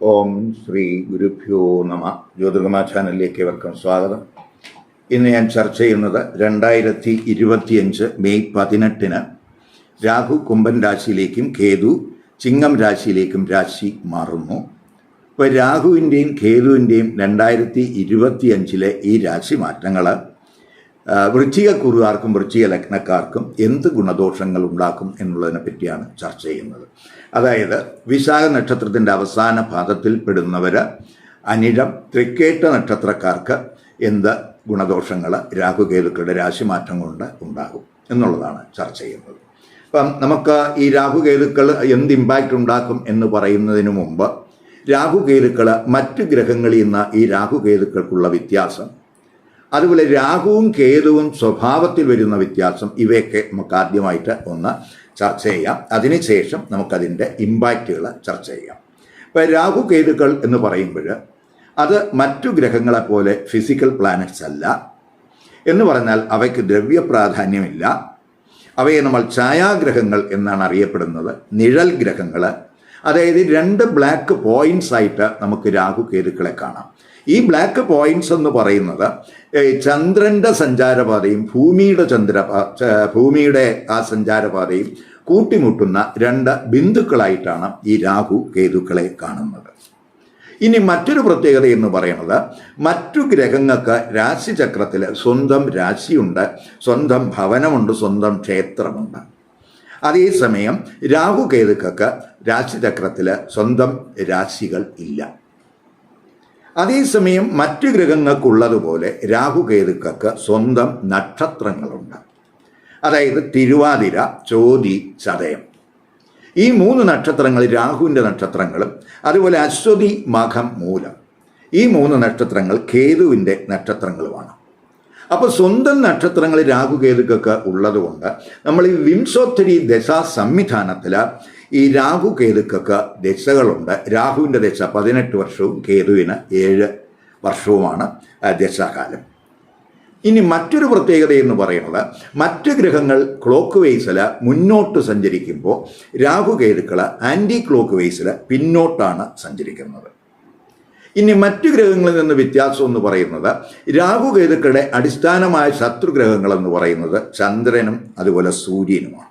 ഓം ശ്രീ ഗുരുഭ്യോ നമ. ജ്യോതിർഗമ ചാനലിലേക്ക് ഇവർക്കും സ്വാഗതം. ഇന്ന് ഞാൻ ചർച്ച ചെയ്യുന്നത് രണ്ടായിരത്തി ഇരുപത്തിയഞ്ച് മെയ് പതിനെട്ടിന് രാഹു കുംഭൻ രാശിയിലേക്കും കേതു ചിങ്ങം രാശിയിലേക്കും രാശി മാറുന്നു. ഇപ്പോൾ രാഹുവിന്റെയും കേതുവിന്റെയും രണ്ടായിരത്തി ഇരുപത്തിയഞ്ചിലെ ഈ രാശി മാറ്റങ്ങൾ വൃശ്ചികക്കുറുകാർക്കും വൃശ്ചിക ലഗ്നക്കാർക്കും എന്ത് ഗുണദോഷങ്ങൾ ഉണ്ടാക്കും എന്നുള്ളതിനെ പറ്റിയാണ് ചർച്ച ചെയ്യുന്നത്. അതായത് വിശാഖ നക്ഷത്രത്തിന്റെ അവസാന ഭാഗത്തിൽ പെടുന്നവർ അനിഴം തൃക്കേട്ട നക്ഷത്രക്കാർക്ക് എന്ത് ഗുണദോഷങ്ങൾ രാഹുകേതുക്കളുടെ രാശിമാറ്റം കൊണ്ട് ഉണ്ടാകും എന്നുള്ളതാണ് ചർച്ച ചെയ്യുന്നത്. അപ്പം നമുക്ക് ഈ രാഹുകേതുക്കൾ എന്ത് ഇമ്പാക്റ്റ് ഉണ്ടാക്കും എന്ന് പറയുന്നതിന് മുമ്പ് രാഹുകേതുക്കൾ മറ്റ് ഗ്രഹങ്ങളിൽ നിന്ന് ഈ രാഹുകേതുക്കൾക്കുള്ള വ്യത്യാസം അതുപോലെ രാഹുവും കേതുവും സ്വഭാവത്തിൽ വരുന്ന വ്യത്യാസം ഇവയൊക്കെ നമുക്ക് ആദ്യമായിട്ട് ഒന്ന് ചർച്ച ചെയ്യാം. അതിനുശേഷം നമുക്കതിന്റെ ഇമ്പാക്റ്റുകൾ ചർച്ച ചെയ്യാം. ഇപ്പോൾ രാഹു കേതുക്കൾ എന്ന് പറയുമ്പോൾ അത് മറ്റു ഗ്രഹങ്ങളെപ്പോലെ ഫിസിക്കൽ പ്ലാനറ്റ്സ് അല്ല. എന്ന് പറഞ്ഞാൽ അവയ്ക്ക് ദ്രവ്യ പ്രാധാന്യമില്ല. അവയെ നമ്മൾ ഛായാഗ്രഹങ്ങൾ എന്നാണ് അറിയപ്പെടുന്നത്. നിഴൽ ഗ്രഹങ്ങൾ. അതായത് രണ്ട് ബ്ലാക്ക് പോയിന്റ്സ് ആയിട്ട് നമുക്ക് രാഹു കേതുക്കളെ കാണാം. ഈ ബ്ലാക്ക് പോയിന്റ്സ് എന്ന് പറയുന്നത് ചന്ദ്രന്റെ സഞ്ചാരപാതയും ഭൂമിയുടെ ചന്ദ്ര ഭൂമിയുടെ ആ സഞ്ചാരപാതയും കൂട്ടിമുട്ടുന്ന രണ്ട് ബിന്ദുക്കളായിട്ടാണ് ഈ രാഹു കേതുക്കളെ കാണുന്നത്. ഇനി മറ്റൊരു പ്രത്യേകത എന്ന് പറയുന്നത് മറ്റു ഗ്രഹങ്ങൾക്ക് രാശിചക്രത്തിൽ സ്വന്തം രാശിയുണ്ട് സ്വന്തം ഭവനമുണ്ട് സ്വന്തം ക്ഷേത്രമുണ്ട്. അതേസമയം രാഹു കേതുക്കൾക്ക് രാശിചക്രത്തിൽ സ്വന്തം രാശികൾ ഇല്ല. അതേസമയം മറ്റു ഗ്രഹങ്ങൾക്കുള്ളതുപോലെ രാഹുകേതുക്കൾക്ക് സ്വന്തം നക്ഷത്രങ്ങളുണ്ട്. അതായത് തിരുവാതിര ചോതി ചതയം. ഈ മൂന്ന് നക്ഷത്രങ്ങൾ രാഹുവിന്റെ നക്ഷത്രങ്ങളും അതുപോലെ അശ്വതി മഖം മൂലം. ഈ മൂന്ന് നക്ഷത്രങ്ങൾ കേതുവിന്റെ നക്ഷത്രങ്ങളുമാണ്. അപ്പോൾ സ്വന്തം നക്ഷത്രങ്ങൾ രാഹുകേതുക്കൾക്ക് ഉള്ളതുകൊണ്ട് നമ്മൾ ഈ വിംശോത്തരി ദശാ സംവിധാനത്തിൽ ഈ രാഹു കേതുക്കൊക്കെ ദശകളുണ്ട്. രാഹുവിന്റെ ദശ പതിനെട്ട് വർഷവും കേതുവിന് ഏഴ് വർഷവുമാണ് ദശാകാലം. ഇനി മറ്റൊരു പ്രത്യേകത എന്ന് പറയുന്നത് മറ്റ് ഗ്രഹങ്ങൾ ക്ലോക്ക് വേസിൽ മുന്നോട്ട് സഞ്ചരിക്കുമ്പോൾ രാഹു കേതുക്കൾ ആന്റി ക്ലോക്ക് വേസിൽ പിന്നോട്ടാണ് സഞ്ചരിക്കുന്നത്. ഇനി മറ്റു ഗ്രഹങ്ങളിൽ നിന്ന് വ്യത്യാസം എന്ന് പറയുന്നത് രാഹുകേതുക്കളുടെ അടിസ്ഥാനമായ ശത്രുഗ്രഹങ്ങൾ എന്ന് പറയുന്നത് ചന്ദ്രനും അതുപോലെ സൂര്യനുമാണ്.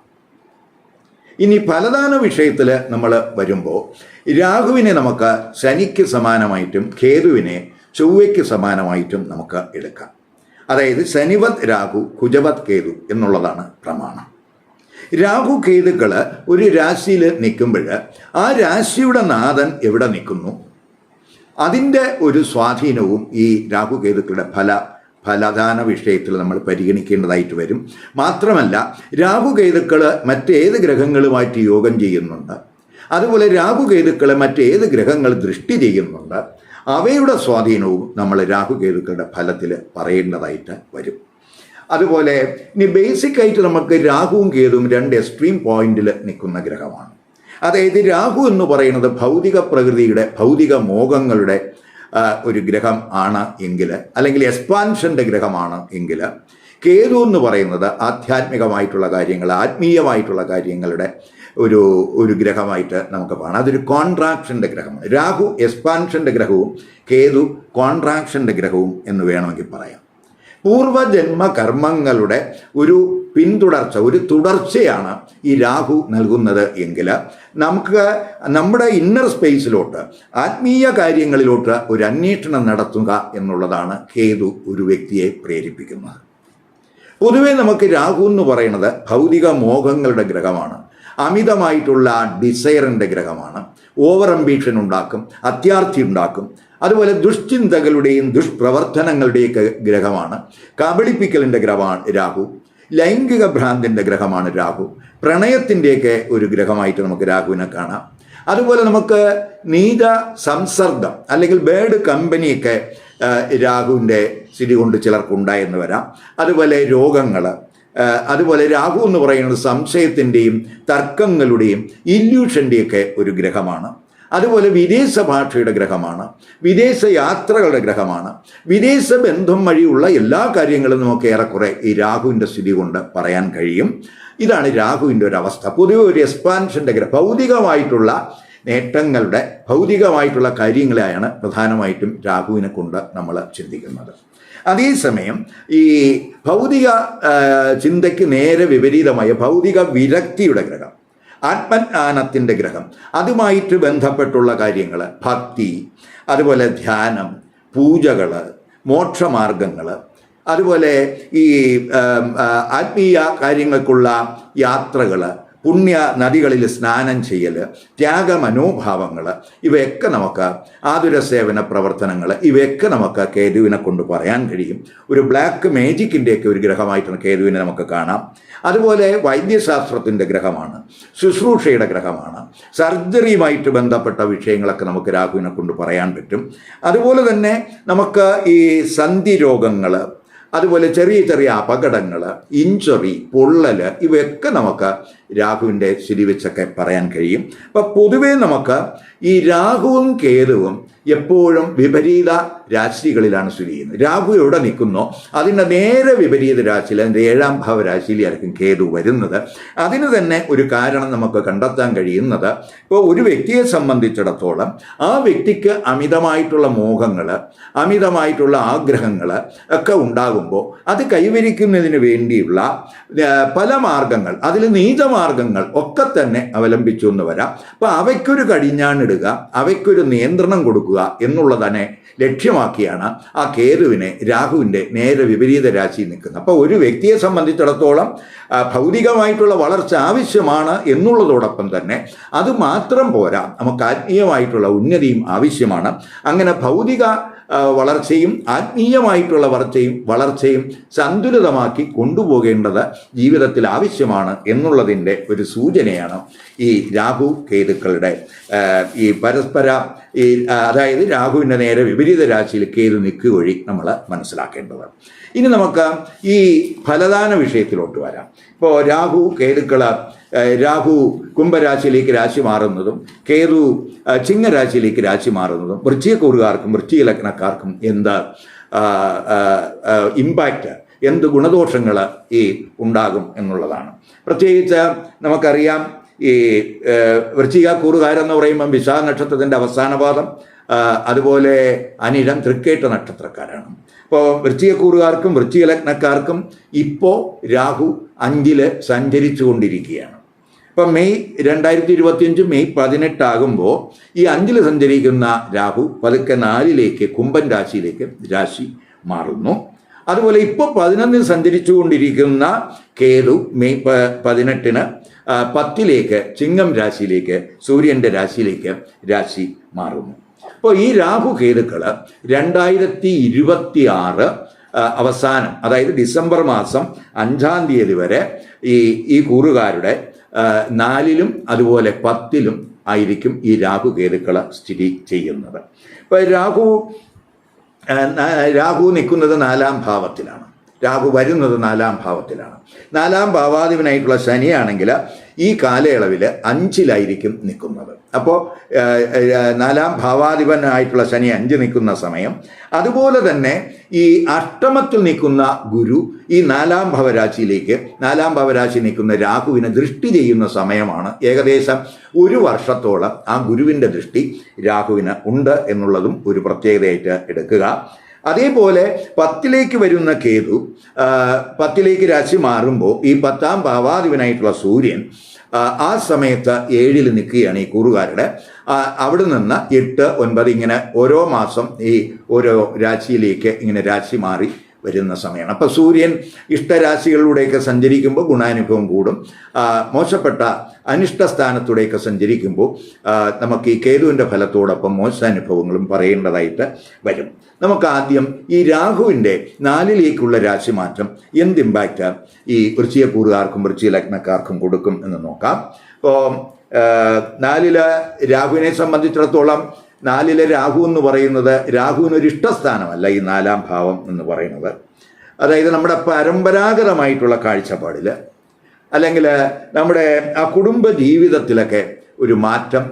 ഇനി ഫലദാന വിഷയത്തിൽ നമ്മൾ വരുമ്പോൾ രാഹുവിനെ നമുക്ക് ശനിക്ക് സമാനമായിട്ടും കേതുവിനെ ചൊവ്വയ്ക്ക് സമാനമായിട്ടും നമുക്ക് എടുക്കാം. അതായത് ശനിവത് രാഹു കുജവത് കേതു എന്നുള്ളതാണ് പ്രമാണം. രാഹു കേതുക്കൾ ഒരു രാശിയിൽ നിൽക്കുമ്പോൾ ആ രാശിയുടെ നാഥൻ എവിടെ നിൽക്കുന്നു? അതിന്റെ ഒരു സ്വാധീനവും ഈ രാഹു കേതുക്കളുടെ ഫല ഫലദാന വിഷയത്തിൽ നമ്മൾ പരിഗണിക്കേണ്ടതായിട്ട് വരും. മാത്രമല്ല രാഹുകേതുക്കൾ മറ്റേത് ഗ്രഹങ്ങളുമായിട്ട് യോഗം ചെയ്യുന്നുണ്ട്. അതുപോലെ രാഹുകേതുക്കളെ മറ്റേത് ഗ്രഹങ്ങൾ ദൃഷ്ടി ചെയ്യുന്നുണ്ട്. അവയുടെ സ്വാധീനവും നമ്മൾ രാഹുകേതുക്കളുടെ ഫലത്തിൽ പറയേണ്ടതായിട്ട് വരും. അതുപോലെ ഇനി ബേസിക്കായിട്ട് നമുക്ക് രാഹുവും കേതുവും രണ്ട് എക്സ്ട്രീം പോയിന്റിൽ നിൽക്കുന്ന ഗ്രഹമാണ്. അതായത് രാഹു എന്ന് പറയുന്നത് ഭൗതിക പ്രകൃതിയുടെ ഭൗതിക മോഹങ്ങളുടെ ഒരു ഗ്രഹം ആണ് എങ്കിൽ അല്ലെങ്കിൽ എക്സ്പാൻഷന്റെ ഗ്രഹമാണ് എങ്കിൽ കേതു എന്ന് പറയുന്നത് ആധ്യാത്മികമായിട്ടുള്ള കാര്യങ്ങൾ ആത്മീയമായിട്ടുള്ള കാര്യങ്ങളുടെ ഒരു ഒരു ഗ്രഹമായിട്ട് നമുക്ക് കാണാം. അതൊരു കോൺട്രാക്ഷന്റെ ഗ്രഹമാണ്. രാഹു എക്സ്പാൻഷന്റെ ഗ്രഹവും കേതു കോൺട്രാക്ഷന്റെ ഗ്രഹവും എന്ന് വേണമെങ്കിൽ പറയാം. പൂർവജന്മ കർമ്മങ്ങളുടെ ഒരു പിന്തുടർച്ച ഒരു തുടർച്ചയാണ് ഈ രാഹു നൽകുന്നത് എങ്കിൽ നമുക്ക് നമ്മുടെ ഇന്നർ സ്പേസിലോട്ട് ആത്മീയ കാര്യങ്ങളിലോട്ട് ഒരു അന്വേഷണം നടത്തുക എന്നുള്ളതാണ് കേതു ഒരു വ്യക്തിയെ പ്രേരിപ്പിക്കുന്നത്. പൊതുവേ നമുക്ക് രാഹു എന്ന് പറയുന്നത് ഭൗതിക മോഹങ്ങളുടെ ഗ്രഹമാണ്. അമിതമായിട്ടുള്ള ഡിസയറിന്റെ ഗ്രഹമാണ്. ഓവർ അംബീഷൻ ഉണ്ടാക്കും അത്യാർത്ഥി ഉണ്ടാക്കും. അതുപോലെ ദുഷ്ചിന്തകളുടെയും ദുഷ്പ്രവർത്തനങ്ങളുടെയൊക്കെ ഗ്രഹമാണ്. കബളിപ്പിക്കലിന്റെ ഗ്രഹമാണ് രാഹു. ലൈംഗിക ഭ്രാന്തിന്റെ ഗ്രഹമാണ് രാഹു. പ്രണയത്തിന്റെയൊക്കെ ഒരു ഗ്രഹമായിട്ട് നമുക്ക് രാഹുവിനെ കാണാം. അതുപോലെ നമുക്ക് നീത സംസർഗം അല്ലെങ്കിൽ ബേഡ് കമ്പനിയൊക്കെ രാഹുവിന്റെ സ്ഥിതി കൊണ്ട് ചിലർക്കുണ്ടായെന്ന് വരാം. അതുപോലെ രോഗങ്ങൾ അതുപോലെ രാഹു എന്ന് പറയുന്നത് സംശയത്തിന്റെയും തർക്കങ്ങളുടെയും ഇല്യൂഷന്റെയൊക്കെ ഒരു ഗ്രഹമാണ്. അതുപോലെ വിദേശ ഭാഷയുടെ ഗ്രഹമാണ് വിദേശ യാത്രകളുടെ ഗ്രഹമാണ് വിദേശ ബന്ധം വഴിയുള്ള എല്ലാ കാര്യങ്ങളും നമുക്ക് ഏറെക്കുറെ ഈ രാഹുവിന്റെ സ്ഥിതി കൊണ്ട് പറയാൻ കഴിയും. ഇതാണ് രാഹുവിന്റെ ഒരു അവസ്ഥ. പൊതുവെ ഒരു എക്സ്പാൻഷന്റെ ഗ്രഹം ഭൗതികമായിട്ടുള്ള നേട്ടങ്ങളുടെ ഭൗതികമായിട്ടുള്ള കാര്യങ്ങളെയാണ് പ്രധാനമായിട്ടും രാഹുവിനെ കൊണ്ട് നമ്മൾ ചിന്തിക്കുന്നത്. അതേസമയം ഈ ഭൗതിക ചിന്തയ്ക്ക് നേരെ വിപരീതമായ ഭൗതിക വിരക്തിയുടെ ഗ്രഹം ആത്മജ്ഞാനത്തിന്റെ ഗ്രഹം. അതുമായിട്ട് ബന്ധപ്പെട്ടുള്ള കാര്യങ്ങൾ ഭക്തി അതുപോലെ ധ്യാനം പൂജകൾ മോക്ഷമാർഗങ്ങൾ അതുപോലെ ഈ ആത്മീയ കാര്യങ്ങൾക്കുള്ള യാത്രകൾ പുണ്യ നദികളിൽ സ്നാനം ചെയ്യൽ ത്യാഗ മനോഭാവങ്ങൾ ഇവയൊക്കെ നമുക്ക് ആതുര സേവന പ്രവർത്തനങ്ങൾ ഇവയൊക്കെ നമുക്ക് കേതുവിനെ കൊണ്ട് പറയാൻ കഴിയും. ഒരു ബ്ലാക്ക് മേജിക്കിന്റെയൊക്കെ ഒരു ഗ്രഹമായിട്ടാണ് കേതുവിനെ നമുക്ക് കാണാം. അതുപോലെ വൈദ്യശാസ്ത്രത്തിന്റെ ഗ്രഹമാണ് ശുശ്രൂഷയുടെ ഗ്രഹമാണ്. സർജറിയുമായിട്ട് ബന്ധപ്പെട്ട വിഷയങ്ങളൊക്കെ നമുക്ക് രാഹുവിനെ കൊണ്ട് പറയാൻ പറ്റും. അതുപോലെ തന്നെ നമുക്ക് ഈ സന്ധി രോഗങ്ങൾ അതുപോലെ ചെറിയ ചെറിയ അപകടങ്ങൾ ഇഞ്ചുറി പൊള്ളൽ ഇവയൊക്കെ നമുക്ക് രാഹുവിന്റെ സ്ഥിതി വെച്ചൊക്കെ പറയാൻ കഴിയും. അപ്പം പൊതുവേ നമുക്ക് ഈ രാഹുവും കേതുവും എപ്പോഴും വിപരീത രാശികളിലാണ് സ്ഥിതി ചെയ്യുന്നത്. രാഹു എവിടെ നിൽക്കുന്നോ അതിന്റെ നേരെ വിപരീത രാശിയിൽ അതിന്റെ ഏഴാം ഭാവ രാശിയിലായിരിക്കും കേതു വരുന്നത്. അതിന് തന്നെ ഒരു കാരണം നമുക്ക് കണ്ടെത്താൻ കഴിയുന്നത് ഇപ്പോൾ ഒരു വ്യക്തിയെ സംബന്ധിച്ചിടത്തോളം ആ വ്യക്തിക്ക് അമിതമായിട്ടുള്ള മോഹങ്ങൾ അമിതമായിട്ടുള്ള ആഗ്രഹങ്ങൾ ഒക്കെ ഉണ്ടാകുമ്പോൾ അത് കൈവരിക്കുന്നതിന് വേണ്ടിയുള്ള പല മാർഗങ്ങൾ അതിൽ നീചമാർഗങ്ങൾ ഒക്കെ തന്നെ അവലംബിച്ചു എന്ന് വരാം. അപ്പോൾ അവയ്ക്കൊരു കടിഞ്ഞാണിടുക അവയ്ക്കൊരു നിയന്ത്രണം കൊടുക്കുക എന്നുള്ളതിനെ ലക്ഷ്യമാക്കിയാണ് ആ കേതുവിനെ രാഹുവിന്റെ നേരെ വിപരീത രാശിയിൽ നിൽക്കുന്നത്. അപ്പോൾ ഒരു വ്യക്തിയെ സംബന്ധിച്ചിടത്തോളം ഭൗതികമായിട്ടുള്ള വളർച്ച ആവശ്യമാണ് എന്നുള്ളതോടൊപ്പം തന്നെ അത് മാത്രം പോരാ നമുക്ക് ആത്മീയമായിട്ടുള്ള ഉന്നതിയും ആവശ്യമാണ്. അങ്ങനെ ഭൗതിക വളർച്ചയും ആത്മീയമായിട്ടുള്ള വളർച്ചയും വളർച്ചയും സന്തുലിതമാക്കി കൊണ്ടുപോകേണ്ടത് ജീവിതത്തിൽ ആവശ്യമാണ് എന്നുള്ളതിന്റെ ഒരു സൂചനയാണ് ഈ രാഹു കേതുക്കളുടെ. ഈ പരസ്പര ഈ അതായത് രാഹുവിന്റെ നേരെ വിപരീത രാശിയിൽ കേതു നിൽക്കുക വഴി നമ്മൾ മനസ്സിലാക്കേണ്ടത്. ഇനി നമുക്ക് ഈ ഫലദാന വിഷയത്തിലോട്ട് വരാം. ഇപ്പോൾ രാഹു കേതുക്കൾ രാഹു കുംഭരാശിയിലേക്ക് രാശി മാറുന്നതും കേതു ചിങ്ങരാശിയിലേക്ക് രാശി മാറുന്നതും വൃശ്ചികക്കൂറുകാർക്കും വൃശ്ചിക ലഗ്നക്കാർക്കും എന്ത് ഇമ്പാക്റ്റ് എന്ത് ഗുണദോഷങ്ങൾ ഈ ഉണ്ടാകും എന്നുള്ളതാണ്. പ്രത്യേകിച്ച് നമുക്കറിയാം ഈ വൃശ്ചിക കൂറുകാരെന്ന് പറയുമ്പം വിശാഖ നക്ഷത്രത്തിന്റെ അവസാന പാദം അതുപോലെ അനിഴം തൃക്കേട്ട നക്ഷത്രക്കാരാണ്. ഇപ്പോൾ വൃശ്ചികക്കൂറുകാർക്കും വൃശ്ചിക ലഗ്നക്കാർക്കും ഇപ്പോൾ രാഹു അഞ്ചിൽ സഞ്ചരിച്ചു കൊണ്ടിരിക്കുകയാണ് ഇപ്പം മെയ് രണ്ടായിരത്തി ഇരുപത്തിയഞ്ച് മെയ് പതിനെട്ടാകുമ്പോൾ ഈ അഞ്ചിൽ സഞ്ചരിക്കുന്ന രാഹു പതുക്കെ നാലിലേക്ക് കുംഭൻ രാശിയിലേക്ക് രാശി മാറുന്നു. അതുപോലെ ഇപ്പോൾ പതിനൊന്നിൽ സഞ്ചരിച്ചു കൊണ്ടിരിക്കുന്ന കേതു മെയ് പതിനെട്ടിന് പത്തിലേക്ക് ചിങ്ങം രാശിയിലേക്ക് സൂര്യന്റെ രാശിയിലേക്ക് രാശി മാറുന്നു. അപ്പോൾ ഈ രാഹു കേതുക്കൾ രണ്ടായിരത്തി ഇരുപത്തി ആറ് അവസാനം അതായത് ഡിസംബർ മാസം അഞ്ചാം തീയതി വരെ ഈ ഈ കൂറുകാരുടെ നാലിലും അതുപോലെ പത്തിലും ആയിരിക്കും ഈ രാഹു കേതുക്കൾ സ്ഥിതി ചെയ്യുന്നത്. ഇപ്പോൾ രാഹു രാഹു നിൽക്കുന്നത് നാലാം ഭാവത്തിലാണ്. രാഹു വരുന്നത് നാലാം ഭാവത്തിലാണ്. നാലാം ഭാവാധിപനായിട്ടുള്ള ശനിയാണെങ്കിൽ ഈ കാലയളവിൽ അഞ്ചിലായിരിക്കും നിൽക്കുന്നത്. അപ്പോൾ നാലാം ഭാവാധിപനായിട്ടുള്ള ശനി അഞ്ച് നിൽക്കുന്ന സമയം. അതുപോലെ തന്നെ ഈ അഷ്ടമത്തിൽ നിൽക്കുന്ന ഗുരു ഈ നാലാം ഭവരാശിയിലേക്ക് നാലാം ഭവരാശി നിൽക്കുന്ന രാഹുവിനെ ദൃഷ്ടി ചെയ്യുന്ന സമയമാണ്. ഏകദേശം ഒരു വർഷത്തോളം ആ ഗുരുവിന്റെ ദൃഷ്ടി രാഹുവിന് ഉണ്ട് എന്നുള്ളതും ഒരു പ്രത്യേകതയായിട്ട് എടുക്കുക. അതേപോലെ പത്തിലേക്ക് വരുന്ന കേതു പത്തിലേക്ക് രാശി മാറുമ്പോൾ ഈ പത്താം ഭാവാധിപനായിട്ടുള്ള സൂര്യൻ ആ, സമയത്ത് ഏഴിൽ നിൽക്കുകയാണ് ഈ കൂറുകാരുടെ. അവിടെ നിന്ന് എട്ട് ഒൻപത് ഇങ്ങനെ ഓരോ മാസം ഈ ഓരോ രാശിയിലേക്ക് ഇങ്ങനെ രാശി മാറി. വരുന്ന സമയമാണ്. അപ്പോൾ സൂര്യൻ ഇഷ്ടരാശികളിലൂടെയൊക്കെ സഞ്ചരിക്കുമ്പോൾ ഗുണാനുഭവം കൂടും. മോശപ്പെട്ട അനിഷ്ട സ്ഥാനത്തൂടെയൊക്കെ സഞ്ചരിക്കുമ്പോൾ നമുക്ക് ഈ കേതുവിന്റെ ഫലത്തോടൊപ്പം മോശാനുഭവങ്ങളും പറയേണ്ടതായിട്ട് വരും. നമുക്ക് ആദ്യം ഈ രാഹുവിന്റെ നാലിലേക്കുള്ള രാശി രാശിമാറ്റം എന്ത് ഇമ്പാക്റ്റ് ഈ വൃശ്ചിയക്കൂറുകാർക്കും വൃശ്ചിക ലഗ്നക്കാർക്കും കൊടുക്കും എന്ന് നോക്കാം. അപ്പോൾ നാലിൽ രാഹുവിനെ സംബന്ധിച്ചിടത്തോളം നാലിലെ രാഹു എന്ന് പറയുന്നത് രാഹുവിനൊരു ഇഷ്ടസ്ഥാനമല്ല ഈ നാലാം ഭാവം എന്ന് പറയുന്നത്. അതായത് നമ്മുടെ പരമ്പരാഗതമായിട്ടുള്ള കാഴ്ചപ്പാടിൽ അല്ലെങ്കിൽ നമ്മുടെ ആ കുടുംബ ജീവിതത്തിലൊക്കെ ഒരു മാറ്റം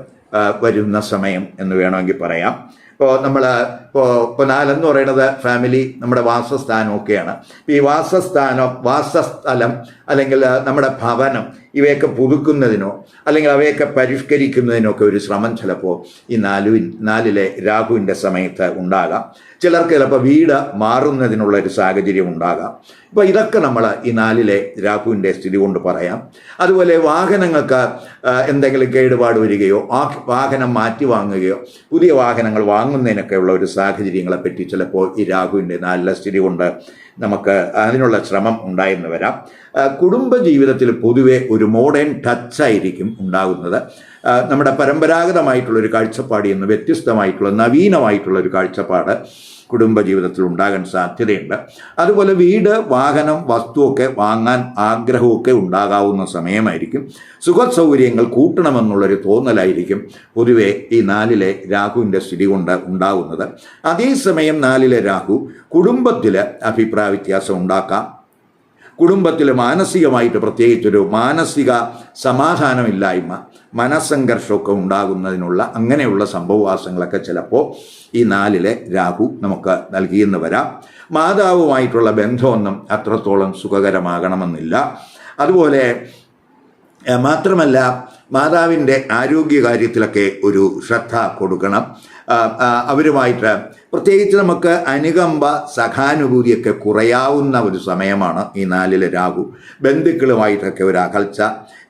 വരുന്ന സമയം എന്ന് വേണമെങ്കിൽ പറയാം. ഇപ്പോൾ നമ്മൾ ഇപ്പോൾ ഇപ്പോൾ നാലെന്ന് പറയുന്നത് ഫാമിലി നമ്മുടെ വാസസ്ഥാനമൊക്കെയാണ്. ഈ വാസസ്ഥാനം വാസസ്ഥലം അല്ലെങ്കിൽ നമ്മുടെ ഭവനം ഇവയൊക്കെ പുതുക്കുന്നതിനോ അല്ലെങ്കിൽ അവയൊക്കെ പരിഷ്കരിക്കുന്നതിനോ ഒക്കെ ഒരു ശ്രമം ചിലപ്പോൾ ഈ നാലുവിൻ നാലിലെ രാഹുവിന്റെ സമയത്ത് ഉണ്ടാകാം. ചിലർക്ക് ചിലപ്പോൾ വീട് മാറുന്നതിനുള്ള ഒരു സാഹചര്യം ഉണ്ടാകാം. ഇപ്പോൾ ഇതൊക്കെ നമ്മൾ ഈ നാലിലെ രാഹുവിന്റെ സ്ഥിതി കൊണ്ട് പറയാം. അതുപോലെ വാഹനങ്ങൾക്ക് എന്തെങ്കിലും കേടുപാട് വരികയോ ആ വാഹനം മാറ്റി വാങ്ങുകയോ പുതിയ വാഹനങ്ങൾ വാങ്ങുന്നതിനൊക്കെയുള്ള ഒരു സാഹചര്യങ്ങളെപ്പറ്റി ചിലപ്പോൾ ഈ രാഹുവിന്റെ നാലിലെ സ്ഥിതി കൊണ്ട് നമുക്ക് അതിനുള്ള ശ്രമം ഉണ്ടായിരുന്നു വരാം. കുടുംബ ജീവിതത്തിൽ പൊതുവെ ഒരു മോഡേൺ ടച്ച് ആയിരിക്കും ഉണ്ടാകുന്നത്. നമ്മുടെ പരമ്പരാഗതമായിട്ടുള്ള ഒരു കാഴ്ചപ്പാടിൽ നിന്ന് വ്യത്യസ്തമായിട്ടുള്ള നവീനമായിട്ടുള്ള ഒരു കാഴ്ചപ്പാട് കുടുംബജീവിതത്തിൽ ഉണ്ടാകാൻ സാധ്യതയുണ്ട്. അതുപോലെ വീട് വാഹനം വസ്തുവൊക്കെ വാങ്ങാൻ ആഗ്രഹമൊക്കെ ഉണ്ടാകാവുന്ന സമയമായിരിക്കും. സുഖ സൗകര്യങ്ങൾ കൂട്ടണമെന്നുള്ളൊരു തോന്നലായിരിക്കും പൊതുവെ ഈ നാലിലെ രാഹുവിന്റെ സ്ഥിതി കൊണ്ട് ഉണ്ടാകുന്നത് അതേസമയം നാലിലെ രാഹു കുടുംബത്തിൽ അഭിപ്രായ വ്യത്യാസം ഉണ്ടാക്കാം. കുടുംബത്തിൽ മാനസികമായിട്ട് പ്രത്യേകിച്ചൊരു മാനസിക സമാധാനമില്ലായ്മ മനസ്സംഘർഷമൊക്കെ ഉണ്ടാകുന്നതിനുള്ള അങ്ങനെയുള്ള സംഭവവാസങ്ങളൊക്കെ ചിലപ്പോൾ ഈ നാലിലെ രാഹു നമുക്ക് നൽകിയെന്ന് വരാം. മാതാവുമായിട്ടുള്ള ബന്ധമൊന്നും അത്രത്തോളം സുഖകരമാകണമെന്നില്ല. അതുപോലെ മാത്രമല്ല മാതാവിന്റെ ആരോഗ്യകാര്യത്തിലൊക്കെ ഒരു ശ്രദ്ധ കൊടുക്കണം. അവരുമായിട്ട് പ്രത്യേകിച്ച് നമുക്ക് അനുകമ്പ സഹാനുഭൂതിയൊക്കെ കുറയാവുന്ന ഒരു സമയമാണ് ഈ നാലിലെ രാഹു. ബന്ധുക്കളുമായിട്ടൊക്കെ ഒരു അകൽച്ച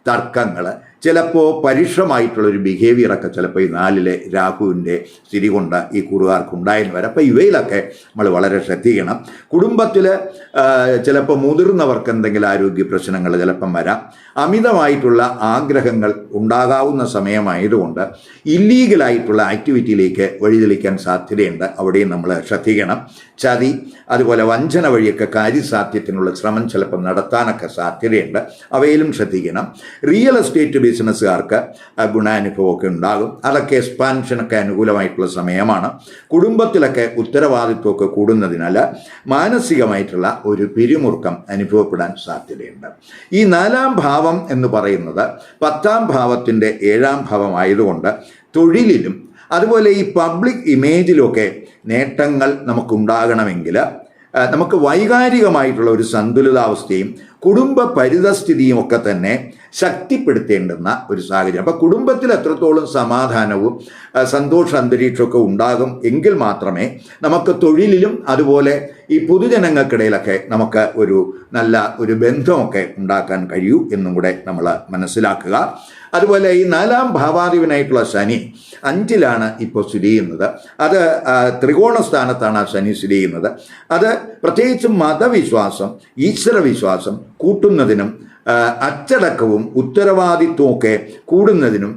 തർക്കങ്ങൾ ചിലപ്പോൾ പരുഷമായിട്ടുള്ളൊരു ബിഹേവിയറൊക്കെ ചിലപ്പോൾ ഈ നാലിലെ രാഹുവിന്റെ സ്ഥിതി കൊണ്ട് ഈ കുറുകാർക്ക് ഉണ്ടായെന്ന് വരാം. അപ്പോൾ ഇവയിലൊക്കെ നമ്മൾ വളരെ ശ്രദ്ധിക്കണം. കുടുംബത്തിൽ ചിലപ്പോൾ മുതിർന്നവർക്ക് എന്തെങ്കിലും ആരോഗ്യ പ്രശ്നങ്ങൾ ചിലപ്പം വരാം. അമിതമായിട്ടുള്ള ആഗ്രഹങ്ങൾ ഉണ്ടാകാവുന്ന സമയമായതുകൊണ്ട് ഇല്ലീഗലായിട്ടുള്ള ആക്ടിവിറ്റിയിലേക്ക് വഴിതെളിക്കാൻ സാധ്യതയുണ്ട്. അവിടെയും നമ്മൾ ശ്രദ്ധിക്കണം. ചതി അതുപോലെ വഞ്ചന വഴിയൊക്കെ കാര്യസാധ്യത്തിനുള്ള ശ്രമം ചിലപ്പോൾ നടത്താനൊക്കെ സാധ്യതയുണ്ട്. അവയിലും ശ്രദ്ധിക്കണം. റിയൽ എസ്റ്റേറ്റ് ബിസിനസ്സുകാർക്ക് ഗുണാനുഭവമൊക്കെ ഉണ്ടാകും. അതൊക്കെ എക്സ്പാൻഷനൊക്കെ അനുകൂലമായിട്ടുള്ള സമയമാണ്. കുടുംബത്തിലൊക്കെ ഉത്തരവാദിത്വമൊക്കെ കൂടുന്നതിനാൽ മാനസികമായിട്ടുള്ള ഒരു പിരിമുറുക്കം അനുഭവപ്പെടാൻ സാധ്യതയുണ്ട്. ഈ നാലാം ഭാവം എന്ന് പറയുന്നത് പത്താം ഭാവത്തിന്റെ ഏഴാം ഭാവമായതുകൊണ്ട് തൊഴിലിലും അതുപോലെ ഈ പബ്ലിക് ഇമേജിലൊക്കെ നേട്ടങ്ങൾ നമുക്കുണ്ടാകണമെങ്കിൽ നമുക്ക് വൈകാരികമായിട്ടുള്ള ഒരു സന്തുലിതാവസ്ഥയും കുടുംബ പരിതസ്ഥിതിയും ഒക്കെ തന്നെ ശക്തിപ്പെടുത്തേണ്ടുന്ന ഒരു സാഹചര്യം. അപ്പം കുടുംബത്തിൽ എത്രത്തോളം സമാധാനവും സന്തോഷ അന്തരീക്ഷമൊക്കെ ഉണ്ടാകും എങ്കിൽ മാത്രമേ നമുക്ക് തൊഴിലിലും അതുപോലെ ഈ പൊതുജനങ്ങൾക്കിടയിലൊക്കെ നമുക്ക് ഒരു നല്ല ഒരു ബന്ധമൊക്കെ ഉണ്ടാക്കാൻ കഴിയൂ എന്നും കൂടെ നമ്മൾ മനസ്സിലാക്കുക. അതുപോലെ ഈ നാലാം ഭാവാധിപനായിട്ടുള്ള ശനി അഞ്ചിലാണ് ഇപ്പോൾ സ്ഥിതി ചെയ്യുന്നത്. അത് ത്രികോണ സ്ഥാനത്താണ് ആ ശനി സ്ഥിതി ചെയ്യുന്നത്. അത് പ്രത്യേകിച്ച് മതവിശ്വാസം ഈശ്വരവിശ്വാസം കൂട്ടുന്നതിനും അച്ചടക്കവും ഉത്തരവാദിത്വവും ഒക്കെ കൂടുന്നതിനും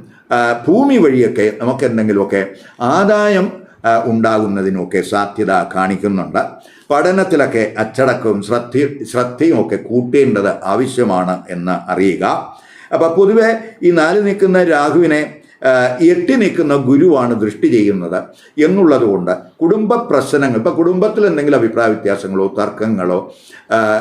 ഭൂമി വഴിയൊക്കെ നമുക്ക് എന്തെങ്കിലുമൊക്കെ ആദായം ഉണ്ടാകുന്നതിനുമൊക്കെ സാധ്യത കാണിക്കുന്നുണ്ട്. പഠനത്തിലൊക്കെ അച്ചടക്കവും ശ്രദ്ധ ശ്രദ്ധയും ഒക്കെ കൂട്ടേണ്ടത് ആവശ്യമാണ് എന്ന് അറിയുക. അപ്പോൾ പൊതുവെ ഈ നാല് നിൽക്കുന്ന രാഹുവിനെ എട്ടി നിൽക്കുന്ന ഗുരുവാണ് ദൃഷ്ടി ചെയ്യുന്നത് എന്നുള്ളതുകൊണ്ട് കുടുംബ പ്രശ്നങ്ങൾ ഇപ്പൊ കുടുംബത്തിൽ എന്തെങ്കിലും അഭിപ്രായ വ്യത്യാസങ്ങളോ തർക്കങ്ങളോ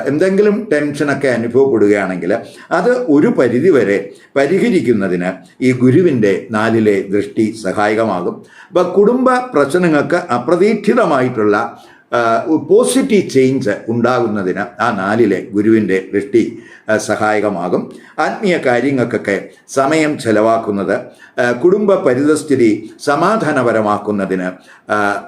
എന്തെങ്കിലും ടെൻഷനൊക്കെ അനുഭവപ്പെടുകയാണെങ്കിൽ അത് ഒരു പരിധിവരെ പരിഹരിക്കുന്നതിന് ഈ ഗുരുവിന്റെ നാലിലെ ദൃഷ്ടി സഹായകമാകും. അപ്പോൾ കുടുംബ പ്രശ്നങ്ങൾക്ക് അപ്രതീക്ഷിതമായിട്ടുള്ള പോസിറ്റീവ് ചേഞ്ച് ഉണ്ടാകുന്നതിന് ആ നാലിലെ ഗുരുവിന്റെ ദൃഷ്ടി സഹായകമാകും. ആത്മീയ കാര്യങ്ങൾക്കൊക്കെ സമയം ചെലവാക്കുന്നത് കുടുംബ പരിതസ്ഥിതി സമാധാനപരമാക്കുന്നതിന്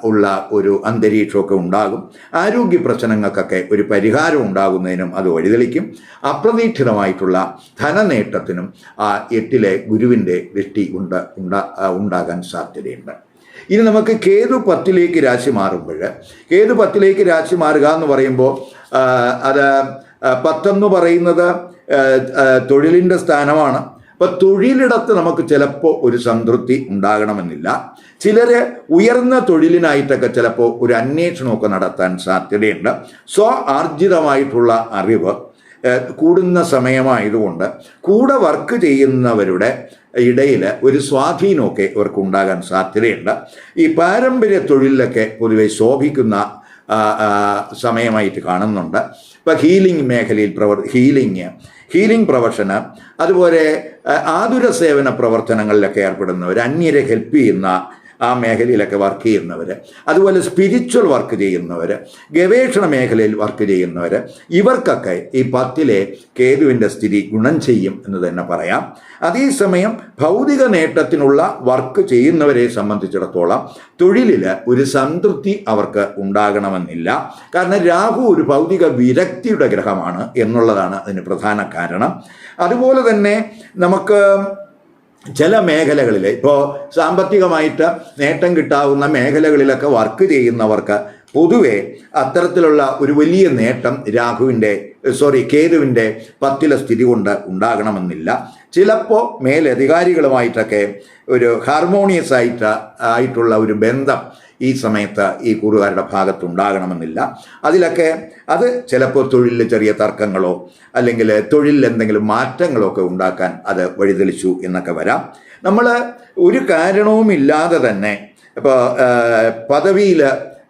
ഉള്ള ഒരു അന്തരീക്ഷമൊക്കെ ഉണ്ടാകും. ആരോഗ്യ പ്രശ്നങ്ങൾക്കൊക്കെ ഒരു പരിഹാരം ഉണ്ടാകുന്നതിനും അത് വഴിതെളിക്കും. അപ്രതീക്ഷിതമായിട്ടുള്ള ധനനേട്ടത്തിനും ആ എട്ടിലെ ഗുരുവിന്റെ ദൃഷ്ടി ഉണ്ട് ഉണ്ടാ ഉണ്ടാകാൻ സാധ്യതയുണ്ട്. ഇനി നമുക്ക് കേതു പത്തിലേക്ക് രാശി മാറുമ്പോൾ കേതു പത്തിലേക്ക് രാശി മാറുക എന്ന് പറയുമ്പോൾ അത് പത്തെന്ന് പറയുന്നത് തൊഴിലിന്റെ സ്ഥാനമാണ്. അപ്പോൾ തൊഴിലിടത്ത് നമുക്ക് ചിലപ്പോൾ ഒരു സംതൃപ്തി ഉണ്ടാകണമെന്നില്ല. ചിലർ ഉയർന്ന തൊഴിലിനായിട്ടൊക്കെ ചിലപ്പോൾ ഒരു അന്വേഷണമൊക്കെ നടത്താൻ സാധ്യതയുണ്ട്. സ്വ ആർജിതമായിട്ടുള്ള അറിവ് കൂടുന്ന സമയമായതുകൊണ്ട് കൂടെ വർക്ക് ചെയ്യുന്നവരുടെ ഇടയിൽ ഒരു സ്വാധീനമൊക്കെ ഇവർക്ക് ഉണ്ടാകാൻ സാധ്യതയുണ്ട്. ഈ പാരമ്പര്യ തൊഴിലിലൊക്കെ പൊതുവെ ശോഭിക്കുന്ന സമയമായിട്ട് കാണുന്നുണ്ട്. ഇപ്പം ഹീലിംഗ് മേഖലയിൽ പ്രവർ ഹീലിംഗ് ഹീലിംഗ് പ്രൊഫഷന് അതുപോലെ ആതുര സേവന പ്രവർത്തനങ്ങളിലൊക്കെ ഏർപ്പെടുന്നവർ അന്യരെ ഹെൽപ്പ് ചെയ്യുന്ന ആ മേഖലയിലൊക്കെ വർക്ക് ചെയ്യുന്നവർ അതുപോലെ സ്പിരിച്വൽ വർക്ക് ചെയ്യുന്നവർ ഗവേഷണ മേഖലയിൽ വർക്ക് ചെയ്യുന്നവർ ഇവർക്കൊക്കെ ഈ പത്തിലെ കേതുവിന്റെ സ്ഥിതി ഗുണം ചെയ്യും എന്ന് തന്നെ പറയാം. അതേസമയം ഭൗതിക നേട്ടത്തിനുള്ള വർക്ക് ചെയ്യുന്നവരെ സംബന്ധിച്ചിടത്തോളം തൊഴിലിൽ ഒരു സംതൃപ്തി അവർക്ക് ഉണ്ടാകണമെന്നില്ല. കാരണം രാഹു ഒരു ഭൗതിക വിരക്തിയുടെ ഗ്രഹമാണ് എന്നുള്ളതാണ് അതിന് പ്രധാന കാരണം. അതുപോലെ തന്നെ നമുക്ക് ചില മേഖലകളിൽ ഇപ്പോൾ സാമ്പത്തികമായിട്ട് നേട്ടം കിട്ടാവുന്ന മേഖലകളിലൊക്കെ വർക്ക് ചെയ്യുന്നവർക്ക് പൊതുവെ അത്തരത്തിലുള്ള ഒരു വലിയ നേട്ടം രാഹുവിന്റെ സോറി കേതുവിന്റെ പത്തിലെ സ്ഥിതി കൊണ്ട് ഉണ്ടാകണമെന്നില്ല. ചിലപ്പോൾ മേലധികാരികളുമായിട്ടൊക്കെ ഒരു ഹാർമോണിയസ് ആയിട്ട് ആയിട്ടുള്ള ഒരു ബന്ധം ഈ സമയത്ത് ഈ കൂറുകാരുടെ ഭാഗത്തുണ്ടാകണമെന്നില്ല. അതിലൊക്കെ അത് ചിലപ്പോൾ തൊഴിലിൽ ചെറിയ തർക്കങ്ങളോ അല്ലെങ്കിൽ തൊഴിലിൽ എന്തെങ്കിലും മാറ്റങ്ങളോ ഒക്കെ ഉണ്ടാക്കാൻ അത് വഴിതെളിച്ചു എന്നൊക്കെ വരാം. നമ്മൾ ഒരു കാരണവുമില്ലാതെ തന്നെ ഇപ്പോൾ പദവിയിൽ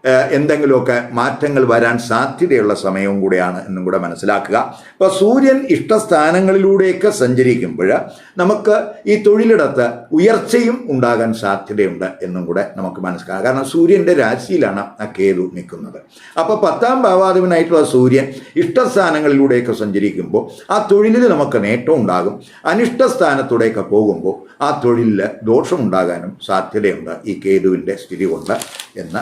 എന്തെങ്കിലുമൊക്കെ മാറ്റങ്ങൾ വരാൻ സാധ്യതയുള്ള സമയവും കൂടെയാണ് എന്നും കൂടെ മനസ്സിലാക്കുക. അപ്പോൾ സൂര്യൻ ഇഷ്ടസ്ഥാനങ്ങളിലൂടെയൊക്കെ സഞ്ചരിക്കുമ്പോൾ നമുക്ക് ഈ തൊഴിലിടത്ത് ഉയർച്ചയും ഉണ്ടാകാൻ സാധ്യതയുണ്ട് എന്നും കൂടെ നമുക്ക് മനസ്സിലാക്കാം. കാരണം സൂര്യന്റെ രാശിയിലാണ് ആ കേതു നിൽക്കുന്നത്. അപ്പോൾ പത്താം ഭാവാധിപനായിട്ടുള്ള സൂര്യൻ ഇഷ്ടസ്ഥാനങ്ങളിലൂടെയൊക്കെ സഞ്ചരിക്കുമ്പോൾ ആ തൊഴിലിൽ നമുക്ക് നേട്ടം ഉണ്ടാകും. അനിഷ്ടസ്ഥാനത്തൂടെയൊക്കെ പോകുമ്പോൾ ആ തൊഴിലിൽ ദോഷമുണ്ടാകാനും സാധ്യതയുണ്ട് ഈ കേതുവിന്റെ സ്ഥിതി കൊണ്ട് എന്ന്